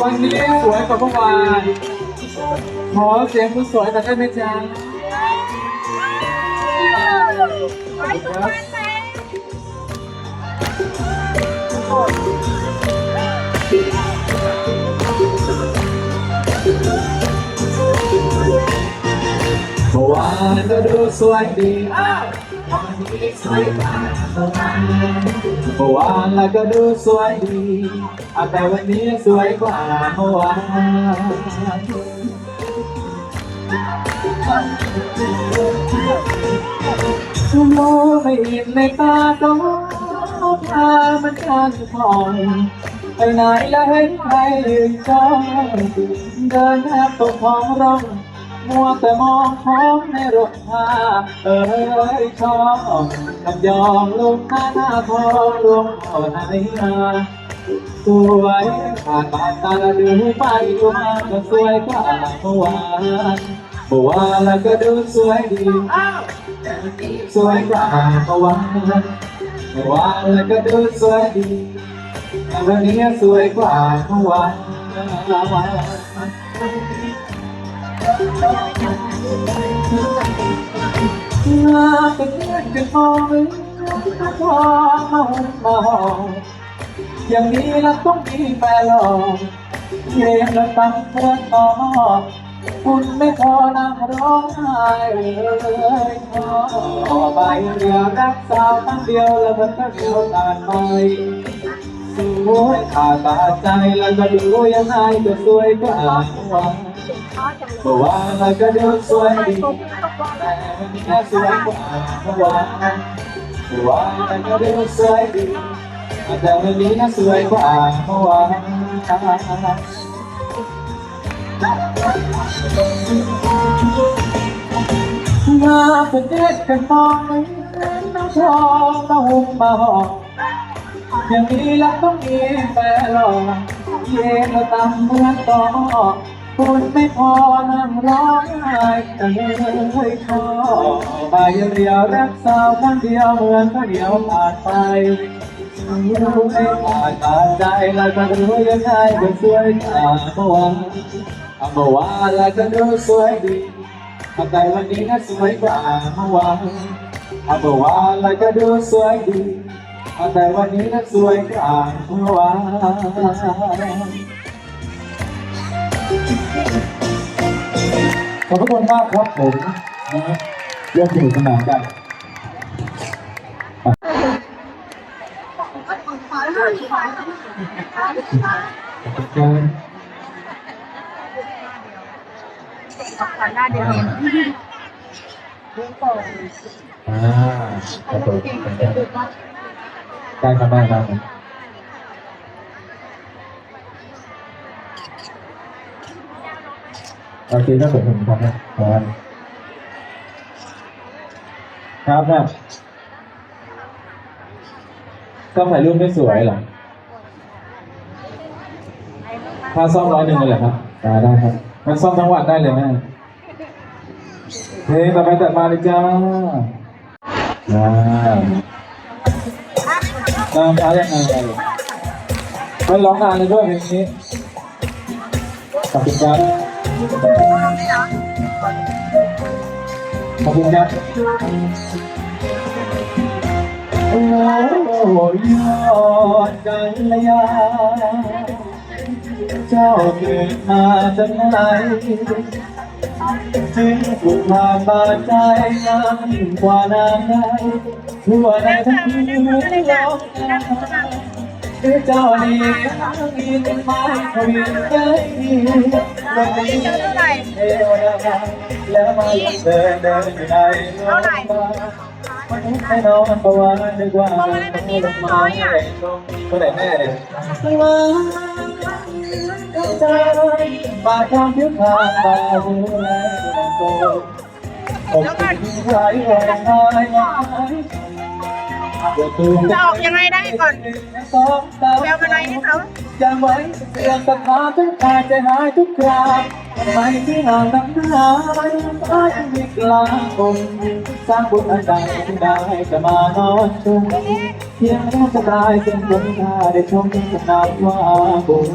วันนี้สวยกว่าเมื่อวานขอเสียงคุณสวยแต่ได้ไหมจ๊ะไปทุกวันเลยเมื่อวานก็ดูสวยดี วันนี้สวยกว่าเมื่อวานเมื่อวานแล้วก็ดูสวยดีแต่วันนี้สวยกว่าเมื่อวานมองไม่เห็นในตาก็ตามันจันทองไปไหนแล้วเห็นใครยืนจ้องเดินแทบตกท้องร้อง มัวแต่มองของในรถพาเอ้ยชอบลำยองลูกหน้าหน้าทองลวงเอาไหนมาสวยผ่านมาตาดูไปดูมาก็สวยกว่าเมื่อวานเมื่อวานแล้วก็ดูสวยดีสวยกว่าเมื่อวานเมื่อวานแล้วก็ดูสวยดีต่วันนี้สวยกว่าเมื่อวาน มาเป็นเพื่อนกันมองมือพอมาหุ่นมาหอมอย่างนี้เราต้องมีแฟนหล่อเย็นแล้วตั้งเพื่อนต่อคุณไม่พอนั่งร้องไห้เลยพอไปเรียรักสาวตั้งเดียวแล้วมันก็เดียวตานไปสวยขาดตาดใจแล้วก็ดูยังไงก็สวยกว่าวัน เมื่อวานก็ดูสวยดีแต่วันนี้สวยกว่าเมื่อวานเมื่อวานก็ดูสวยดีแต่วันนี้สวยกว่าเมื่อวานมาเป็นเด็กกันมองไม่เห็นน้ำทองมาหุ่มมาหอมอย่างนี้แล้วต้องมีแฟนหล่อเย็นแล้วตามเมื่อต่อ คุณไม่พอนั่งร้องไห้แต่เลยขอไปเรียวรักสาวคนเดียวเหมือนข้าวเหนียวผ่านไปรู้ไม่ผ่านตาใจแล้วก็รู้ยังไงก็สวยกว่าเมื่อวานเมื่อวานแล้วก็ดูสวยดีแต่วันนี้ก็สวยกว่าเมื่อวานเมื่อวานแล้วก็ดูสวยดีแต่วันนี้ก็สวยกว่าเมื่อวาน ขอบคุณมากครับผมนะฮะเรื่องสนุกสนานกันการก่อนหน้าเดียวอ่าครับผมได้ครับได้ครับ โอเคครับผมผมครับครับครับครับก็ถ่ายรูปไม่สวยเหรอถ้าซ่อมร้อยหนึ่งเลยเหรอครับอ่าได้ครับ มันซ่อมทั้งวันได้เลยแม่เพลงต่อไปจัดมาเลยจ้าอ่าตามช้ายังไงไม่ร้องนานเลยด้วยเพลงนี้ขอบคุณครับ ขอบคุณครับโอ้ยอดกันระยาเจ้าเกิดมาจากไหนจึงถูกผ่านบาดใจนานกว่านานใดทั่วในทั้งคืนร้องไห้คือ เจ้านี่ทั้งมีต้นไม้ทวีใจดีวันนี้เทวดาแล้วมาเดินเดินอยู่ในโลกมามันให้น้องมันประวันนึกว่าดอกไม้คนไหนแม่เนี่ยมาใจบาดความผิวพรางบาดหัวแลตัวผมเป็นผู้ชายแห่งหายหาย จะออกยังไงได้ก่อนสองสามแปลมาหน่อยให้เขายังไว้เสียงศรัทธาถึงกายใจหายทุกคราทำไมที่ห่างน้ำหนาไม่ยังมีกลางคนสร้างบุญอันใดที่ได้จะมานอนชมเพียงแค่จะตายเพียงคนหน้าได้ชมสนามว่าบุญ